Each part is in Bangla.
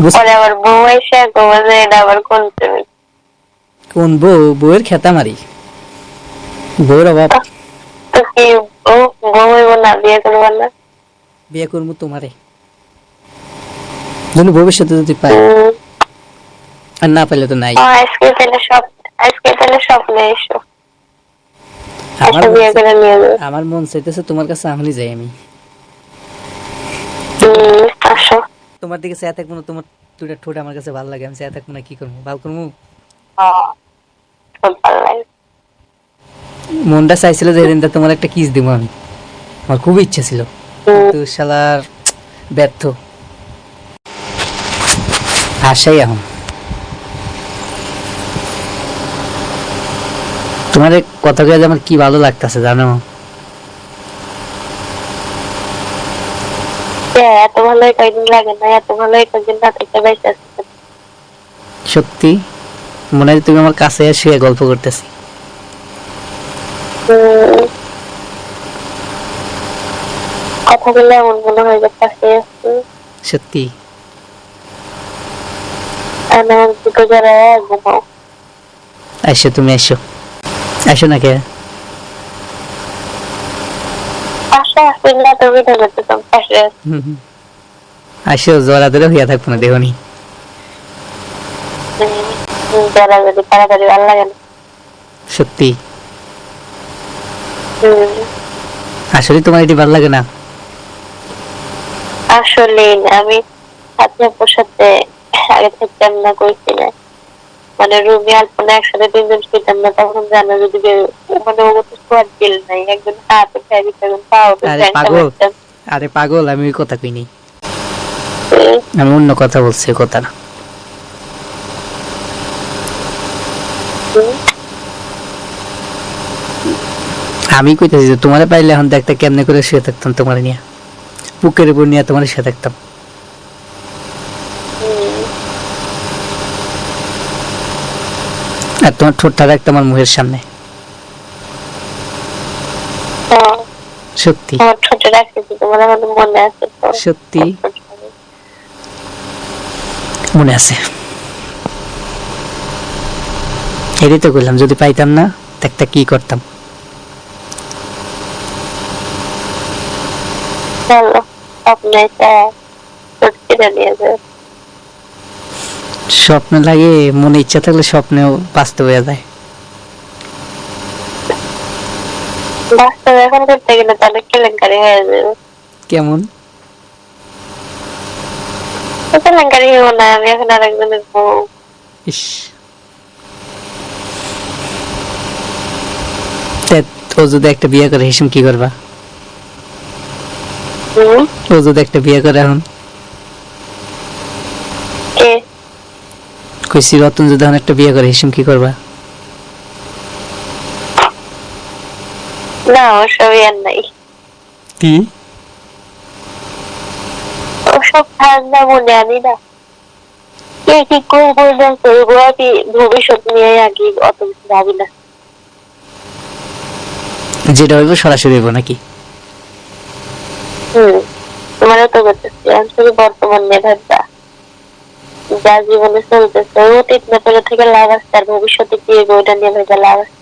বুঝ- পরে আবার বউ এসে কবে যে এটা আবার কোন কোন বউ? বউয়ের খেতা মারি বউর অভাব। তো কি বউ বউ হইব না বিয়ে করব না? বিয়ে করব তোমারে। যদি ভবিষ্যতে যদি পাই। আর না পাইলে তো নাই। আজকে তাহলে সব আজকে তাহলে স্বপ্নে এসো। আমার মন- মন চাইতেছে তোমার কাছে আমলি যাই আমি। তোমার দিকে চেয়ে থাকব না, তোমার দুটা ঠোঁট আমার কাছে ভালো লাগে, আমি চেয়ে থাকব না, কি করব? ভালো করব? মনটা চাইছিল যে এদিনটা তোমার একটা কিস দিব আমি। আমার খুব ইচ্ছা ছিল। কিন্তু শালার ব্যর্থ। আশাই এখন। তোমার কথা কয়ে আমার কি ভালো লাগতেছে, জানো? এত ভালো লাগে না এত ভালো কয়েকদিন না থেকে বেঁচে সত্যি? মনে হয় তুমি আমার কাছে এসে গল্প করতেছি। হুম, কথা বললে এমন মনে হয় যে পাশে আসছে। সত্যি? আমার দুটো যারা ঘুমাও। এসো তুমি এসো। এসো না কে? পাশে আসলে না তুমি না পাশে আসছে হুম, হুম। আসো জোড়া ধরে হইয়া থাকব না যদি তাড়াতাড়ি ভালো লাগে না। সত্যি? আসলে তোমার এটি ভালো লাগে না? আসলে আমি আপনার সাথে আগে থাকতাম না করছি না মানে রুমি আলপনা একসাথে তিনজন শুইতাম না তখন জানো যদি মানে ও তো শোয়ার দিল নাই একজন হাত উঠে দিতাম পা পাগল। আরে পাগল আমি ওই কথা কইনি। আমি অন্য কথা বলছি কথা না আমি কইতেছি যে তোমারে পাইলে এখন দেখতে কেমনে করে শুয়ে থাকতাম তোমার নিয়ে। বুকের উপর নিয়ে তোমার শুয়ে থাকতাম। আর তোমার ঠোঁটটা রাখতাম আমার মুখের সামনে। সত্যি। মনে আছে তো। সত্যি। মনে আছে। তো করলাম যদি পাইতাম না একটা কি করতাম। চলো আপনি একটা সত্যিটা নিয়ে যাবে স্বপ্ন লাগে মনে ইচ্ছা থাকলে স্বপ্নেও বাস্তব হয়ে যায়। বাস্তবে এখন করতে গেলে তাহলে কেলেঙ্কারি হয়ে যাবে। কেমন? কেলেঙ্কারি হব না আমি এখন আরেকজনের বউ ইস। ও যদি একটা বিয়ে করে হিসেম কি করবা? ও যদি একটা বিয়ে করে এখন কে কইছি রতন যদি এখন একটা বিয়ে করে হিসেম কি করবা? না ওসব আর নাই। কি? ওসব ঠান্ডা মনে আনি না। কে কি করব না করব আমি ভবিষ্যৎ নিয়ে আগে অত কিছু ভাবি না। যেটা হইব সরাসরি হইব নাকি? হম তোমারও তো করতেছি আমি শুধু বর্তমান নিয়ে ভাববা যা জীবনে চলতেছে অতীত মেপলে থেকে লাভ আসছে আর ভবিষ্যতে কি হবে ওটা নিয়ে ভেবে লাভ আছে।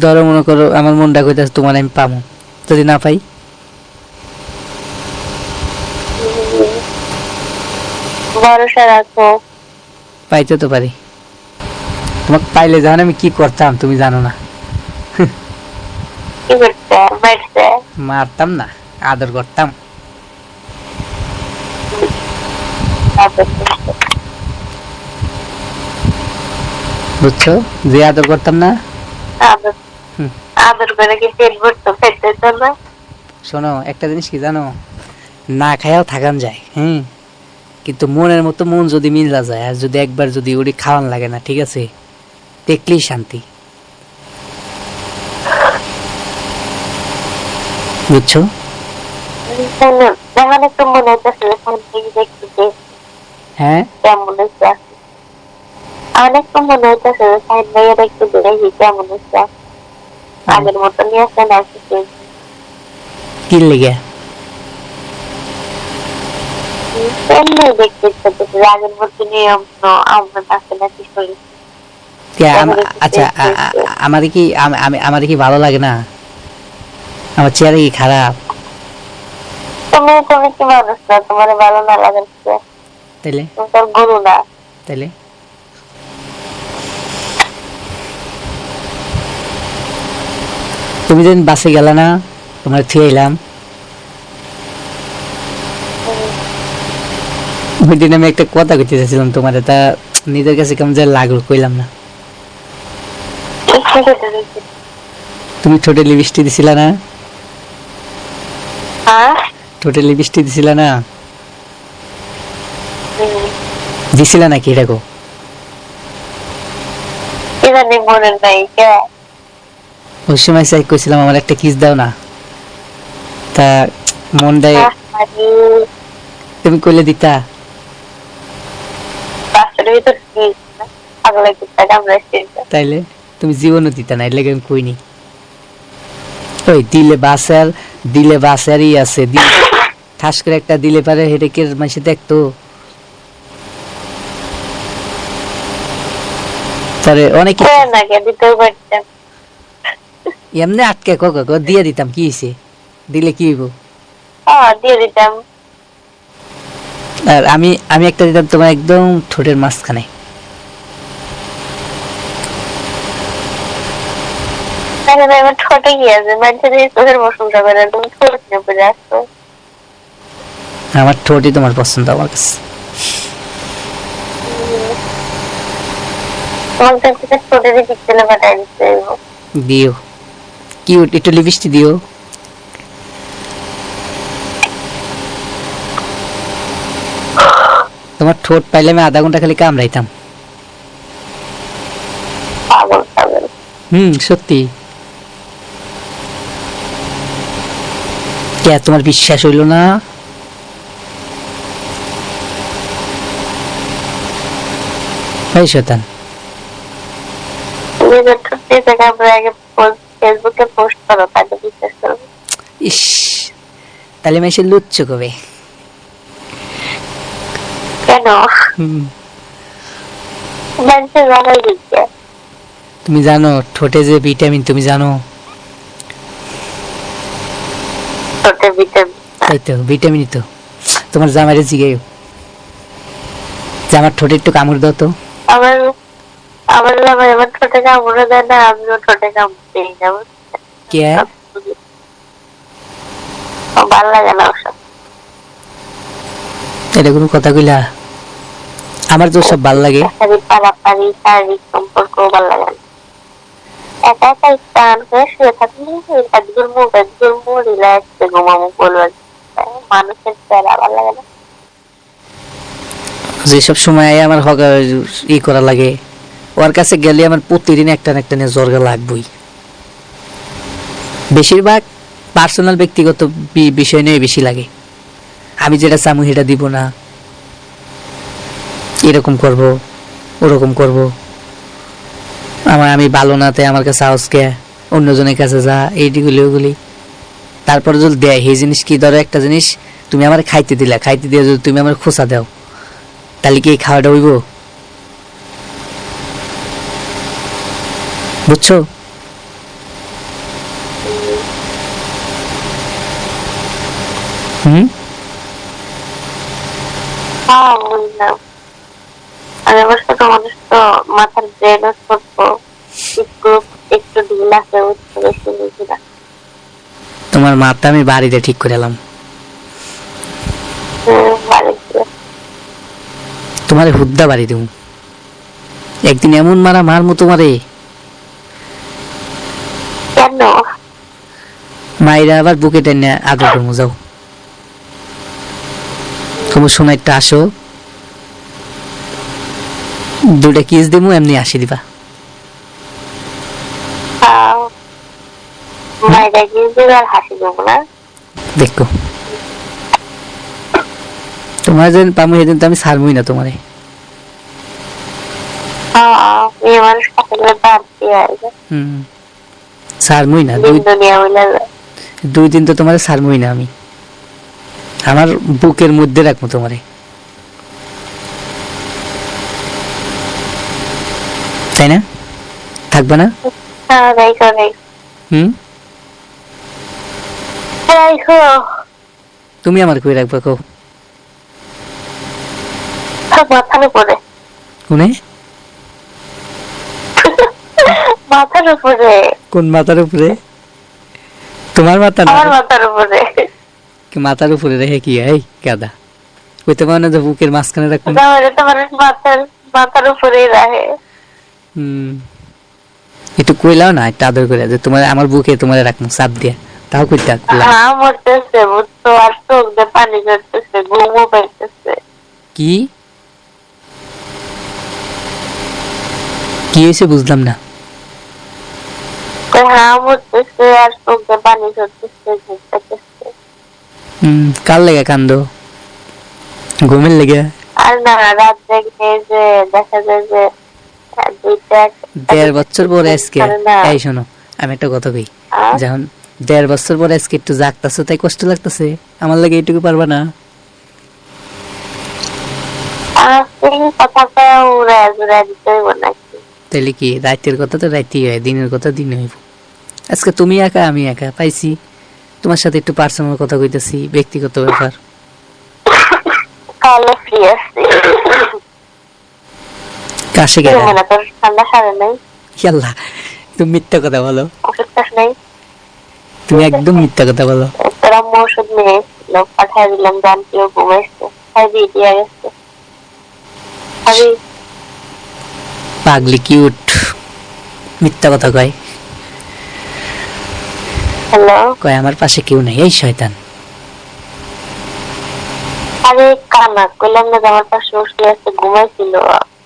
ধরো- মনে করো আমার মনটা কইতাছে তোমার আমি যদি না পাই? ভরসা রাখো। পাইতে তো পারি। তোমাকে পাইলে জানো আমি কি করতাম তুমি জানো না। মারতাম না আদর করতাম। বুঝছ? যে আদর করতাম না? আদর করে কি পেট ভরতো? পেটে তো শোনো একটা জিনিস কি জানো? না খায়াও থাকান যায় হুম? কিন্তু মনের মতো মন যদি মিলা যায় আর যদি একবার যদি ওটি খাওয়ান লাগে না ঠিক আছে? দেখলেই শান্তি। বুঝছ? এখন একটু মনে হচ্ছে হ্যাঁ? কেমন হচ্ছে অনেক তো মনে হচ্ছে সাইড ভাইয়ের একটু দেখি কেমন হচ্ছে আগের মতো নিয়ে আসে না কিছু কি লেগে? এমনি দেখতে ইচ্ছা করছে আগের আমরা আচ্ছা আমাদের কি আমাদের কি ভালো লাগে না? আমার চেহারা কি খারাপ? তুমি তুমি কি মানুষ না তোমার ভালো না লাগে তাইলে তোর না তাইলে তুমি যেদিন বাসে গেলে না তোমার থুয়ে এলাম। ওই দিন আমি একটা কথা কইতে চাইছিলাম তোমার এটা নিজের কাছে কেমন যে লাগল কইলাম না। তুমি ঠোঁটে লিপস্টিক দিছিলা না? হ্যাঁ? ঠোঁটে লিপস্টিক দিছিলা না। দিছিলা নাকি ইদানিং নাই কে? ওই সময় কইছিলাম আমার একটা কিস দাও না। তা মন দেয় তুমি কইলে দিতা। তাইলে তুমি জীবনও দিতা না এর লেগে আমি কইনি। ওই দিলে বাসার দিলে বাসারই আছে দিলে ঠাস করে একটা দিলে পারে হেঁটে কে মাসে দেখতো। পরে অনেক কে এমনি আটকে কক কক দিয়ে দিতাম কি হয়েছে দিলে কি হইব? দিয়ে দিতাম। আর আমি আমি একটা দিতাম তোমার একদম ঠোঁটের মাঝখানে। ঠোঁটে কি আসছো আমার ঠোঁটই তোমার পছন্দ আমার কাছে। তোমার দিও। কিউট একটু লিপস্টিক দিও। তোমার ঠোঁট পাইলে আমি আধা ঘণ্টা খালি কামড়াইতাম। হুম, সত্যি। কে, তোমার বিশ্বাস হইল না? এই শতান যে ঠোঁট আগে ফেসবুকে পোস্ট করো তাহলে বিশ্বাস করব ইস তাহলে আমি এসে লুচ্ছ কবে? কেন? তুমি জানো ঠোঁটে যে ভিটামিন তুমি জানো? ঠোঁটে ভিটামিন। তাই তো ভিটামিনই তো। তোমার জামাইরে জিগাইও। আমার ঠোঁটে একটু কামড় দাও তো। আমার আমার জামাই আমার ঠোঁটে কামড়ে দেয় না আমিও ঠোঁটে কামড়েই না কে? ভালো লাগে না ওসব এটা কোনো কথা কইলা? আমার তো সব ভালো লাগে। পারাপারি শারীরিক সম্পর্ক ভালো লাগে না। একা একা করে শুয়ে থাকলে একদম মুখ একদম মুখ রিল্যাক্স ঘুমাবো বলব। মানুষের চেহারা ভালো লাগে না। যেসব সময় আমার হক ই করা লাগে ওর কাছে গেলে আমার প্রতিদিন একটা না একটা নিয়ে জর্গা লাগবই। বেশিরভাগ পার্সোনাল ব্যক্তিগত বিষয় নিয়ে বেশি লাগে। আমি যেটা চামু সেটা দিব না। এরকম করব, ওরকম করব। আমার আমি ভালো না, তাই আমার কাছে আওয়াজ কে অন্যজনের কাছে যা এইগুলি ওগুলি। তারপর যদি দেয়, সেই জিনিস কি ধরো একটা জিনিস, তুমি আমার খাইতে দিলা, খাইতে দিয়ে যদি তুমি আমার খোসা দাও, তাহলে কি এই খাওয়াটা হইব? বুঝছ? হুম? হ্যাঁ আর তো মাথার একটু একটু ঢিল আছে তোমার মাথা আমি বাড়িতে ঠিক করে এলাম। হুম, তোমার হুদ্দা বাড়ি দেবো। একদিন এমন মারা মারমু তোমারে কেন মায়েরা আবার বুকে টেনে আদর করব যাও। তোমার সময় একটা আসো। দুটা কিস দিমু এমনি আসি দিবা। দেখো। তোমার যেন পামু সেদিন তো আমি ছাড়বই না তোমারে। ছাড়বই না দুই দুনিয়া। দুই দিন তো তোমার ছাড়বই না আমি। আমার বুকের মধ্যে রাখব তোমারে। তাই না? থাকবে না? হ্যাঁ হুম? তুমি আমার কই রাখবে কো মাথার উপরে কোনে? মাথার উপরে কোন মাথার উপরে? তোমার মাথা না আমার মাথার উপরে। কি মাথার উপরে রেখে কি এই গাদা কইতে পারো না যে বুকের মাঝখানে রাখব তাহলে তোমার মাথার মাথার উপরেই রাখে। হুম। একটু কইলাও না একটু আদর করে যে তোমার আমার বুকে তোমার রাখব চাপ দিয়ে। তাও কইতে কইলাম হ্যাঁ মরতেছে বুঝতো আর চোখ দিয়ে পানি ঝরতেছে ঘুমও পাইতেছে। কি? কি হয়েছে বুঝলাম না। হ্যাঁ মরতেছে আর চোখ পানি ঝরতেছে ঘুম হুম কার লেগে কান্দ? ঘুমের লেগে? আর না রাত দেখে যে দেখা যায় যে দেড় বছর পরে আজকে? এই শোনো আমি একটা কথা কই। যখন দেড় বছর পরে আজকে একটু জাগতাছো তাই কষ্ট লাগতেছে? আমার লাগে এইটুকু পারবা না? কথা কয়ে উড়ে দিতে নাকি তাইলে কি রাতের কথা তো রাতেই হয় দিনের কথা দিনে হইব। আজকে তুমি একা আমি একা। পাইছি। তোমার সাথে একটু পার্সোনাল কথা কইতেছি ব্যক্তিগত ব্যাপার। তাহলে কাশে গেলে। ইয়াল্লা তুমি মিথ্যা কথা বলো। তুমি একদম মিথ্যা কথা বলো। তোর নিয়ে পাঠিয়ে দিলাম জানতিও ঘুমাইছে। খাই দিয়ে দিয়ে গেছে। খাবি পাগলি কিউট। মিথ্যা কথা কয়। কয় আমার পাশে কেউ নাই। এই শয়তান। আরে কানা কইলাম না আমার পাশে বসে আছে ঘুমাইছিল।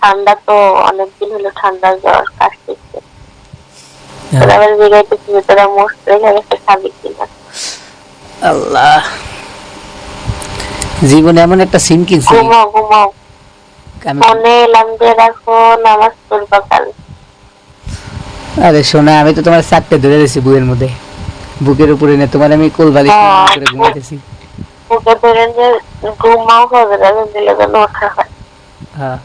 ঠান্ডা তো অনেকদিন হলো ঠান্ডা জ্বর কাশতেছে। তোর আবার জিগাইতেছি যে তোরা মোস্ট রেখে গেছে খাবি কিনা। আল্লাহ। জীবনে এমন একটা সিন কিনছি ঘুমাও ঘুমাও। আমি রাখো নামাজ পড়বা কাল। আরে শোনা আমি তো তোমার চারটে ধরে রেছি বুকের মধ্যে। বুকের উপরে নে তোমার আমি কোলবালি হ্যাঁ। করে ঘুমাইতেছি। ওকে ধরেন যে ঘুমাও হবে রাখেন দিলে যেন ওঠা হয়। হ্যাঁ।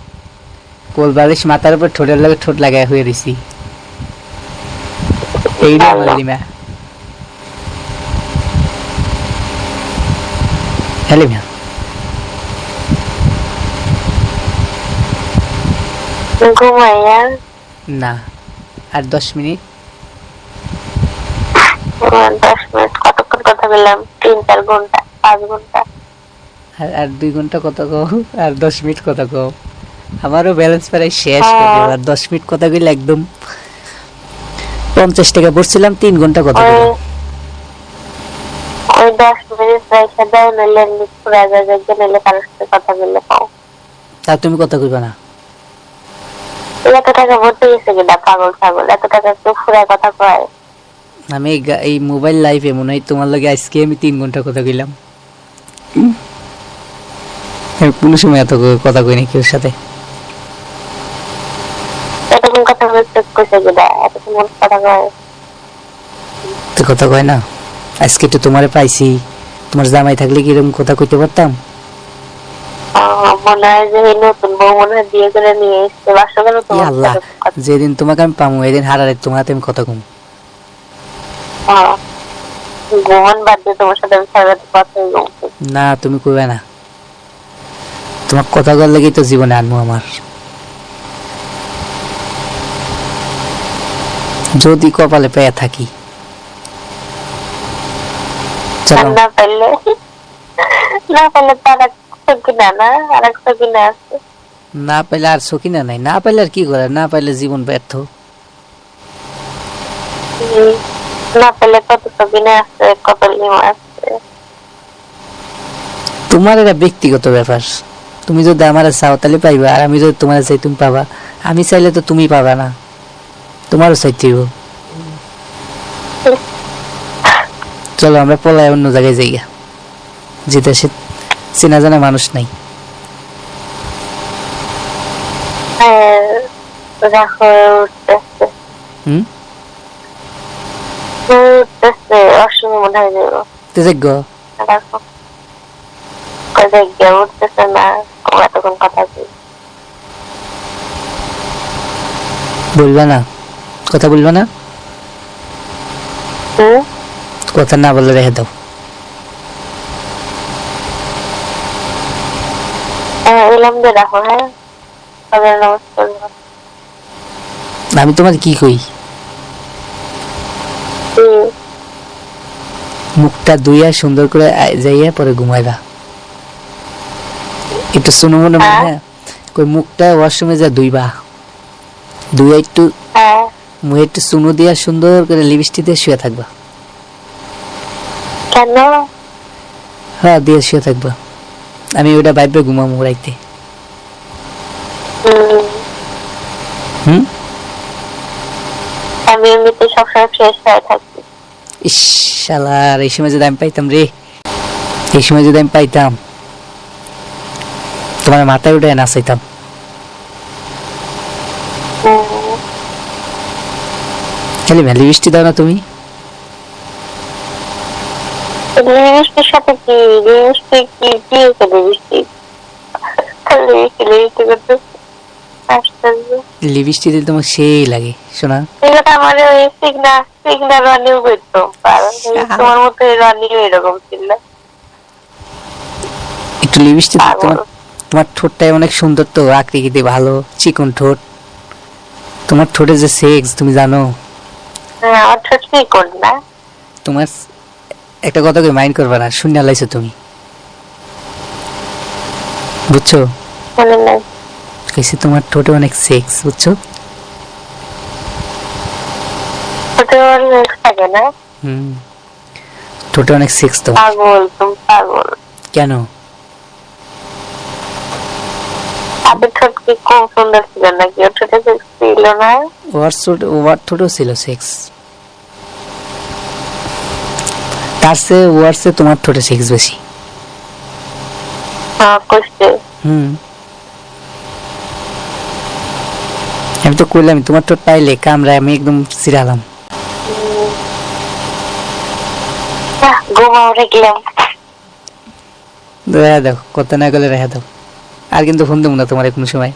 কোলবালিশ মাথার উপর ঠোঁটের লাগে ঠোঁট লাগায় হয়ে রইছি এই রে হ্যালো মিয়া ঘুমাইয়া না আর দশ মিনিট। দশ মিনিট কতক্ষণ কথা বললাম? তিন চার ঘণ্টা পাঁচ ঘণ্টা। আর আর দুই ঘণ্টা কত কও আর দশ মিনিট কত কও। আমারও ব্যালেন্স প্রায় শেষ হ্যাঁ। করে দেব। আর দশ মিনিট কথা কইলে একদম পঞ্চাশ টাকা পড়ছিলাম তিন ঘণ্টা কথা ওই কইলাম। ওই দশ মিনিট রেখে দাও নইলে কারোর সাথে কথা বললে পাও তা তুমি কথা কইবা না। এত টাকা কিনা পাগল ছাগল এত টাকা ফুরায় কথা কয়। আমি এই মোবাইল লাইফে মনে হয় তোমার লাগে আজকে আমি তিন ঘণ্টা কথা কইলাম। আমি কোনো সময় এত কথা কইনি কেউ সাথে। এতক্ষণ কথা বলতে কইছে কিনা এতক্ষণ কথা কয়। কথা কয় না। আজকে তো তোমারে পাইছি। তোমার জামাই থাকলে কি এরকম কথা কইতে পারতাম? যেদিন তোমাকে আমি পামু এদিন হারারে তোমার হাতে আমি কথা কম। না তুমি কইবে না। তোমার কথা কর লাগেই তো জীবনে আনব আমার। যদি কপালে পেয়ে থাকি। চলো। না পারলে না পারলে তার না আর এক কিনা আছে। না পাইলে আর নাই না পাইলে আর কি করে? না পাইলে জীবন ব্যর্থ। না পেলে কত কিনা আছে কত লিমা আছে। তোমার এটা ব্যক্তিগত ব্যাপার। তুমি যদি আমার চাও তাহলে পাইবা আর আমি যদি তোমার চাই তুমি পাবা। আমি চাইলে তো তুমি পাবা না। তোমারও চাইতে চলো আমরা পলায় অন্য জায়গায় যাই গা। যেতে সে চেনা জানা মানুষ নাই। হুম? বলবা না কথা বলবা না? কথা না বলে রেখে দাও। হ্যাঁ এলাম দিয়ে রাখো হ্যাঁ? তাদের নমস্কার আমি তোমার কি কই? মুখটা ধুইয়া সুন্দর করে যাইয়া পরে ঘুমাইবা। একটু শুনো মনে হ্যাঁ। মনে কই মুখটা ওয়াশরুমে যা ধুইবা। ধুইয়া একটু হ্যাঁ। মুখে একটু চুনো দিয়া সুন্দর করে লিপস্টিক দিয়ে শুয়ে থাকবা। কেন? হ্যাঁ দিয়ে শুয়ে থাকবা। আমি ওটা বাইবে ঘুমাবো রাইতে হুম হুম? আমি এমনিতে সবসময় ফ্রেশ হয়ে থাকি। ইস শালার এই সময় যদি আমি পাইতাম রে এই সময় যদি আমি পাইতাম তোমার মাথায় উঠে নাচাইতাম। খালি ভ্যালি বৃষ্টি দাও না তুমি। লিপস্টিক সাথে কি? লিপস্টিক কি? কি হয়েছে লিপস্টিক লিপস্টিক লিপস্টিক করতে আশ্চর্য লিপস্টিক দিলে তোমার সেই লাগে শোনা আমার ওই সিগনা সিগনা রানিও করতো তোমার মতো রানিও এরকম ছিল। একটু লিপস্টিক। তোমার তোমার ঠোঁটটাই অনেক সুন্দর তো আকৃতি ভালো চিকন ঠোঁট। তোমার ঠোঁটে যে সেক্স তুমি জানো? হ্যাঁ আমার ঠোঁট কি না। তোমার একটা কথা কই মাইন্ড করবে না শূন্য লাইছো তুমি। বুঝছ? কইছি তোমার ঠোঁটে অনেক সেক্স বুঝছ? ঠোঁটে হুম। অনেক সেক্স তো পাগল তুমি পাগল। কেন? আপনার ঠোঁট কি কম সুন্দর ছিল নাকি? ওর ঠোঁটে ছিল না? ওয়ার ঠোঁট ওয়ার ঠোঁটেও ছিল সেক্স তার সে ওয়ার সে তোমার ঠোঁটে সেক্স বেশি। হ্যাঁ কষ্টে হুম। আমি তো করলাম তোমার তো পাইলে কামরা আমি একদম ঘুমাও রেখলাম রেখে দাও কথা না গেলে রেখা দাও। আর কিন্তু ফোন দেবো না তোমার কোনো সময়।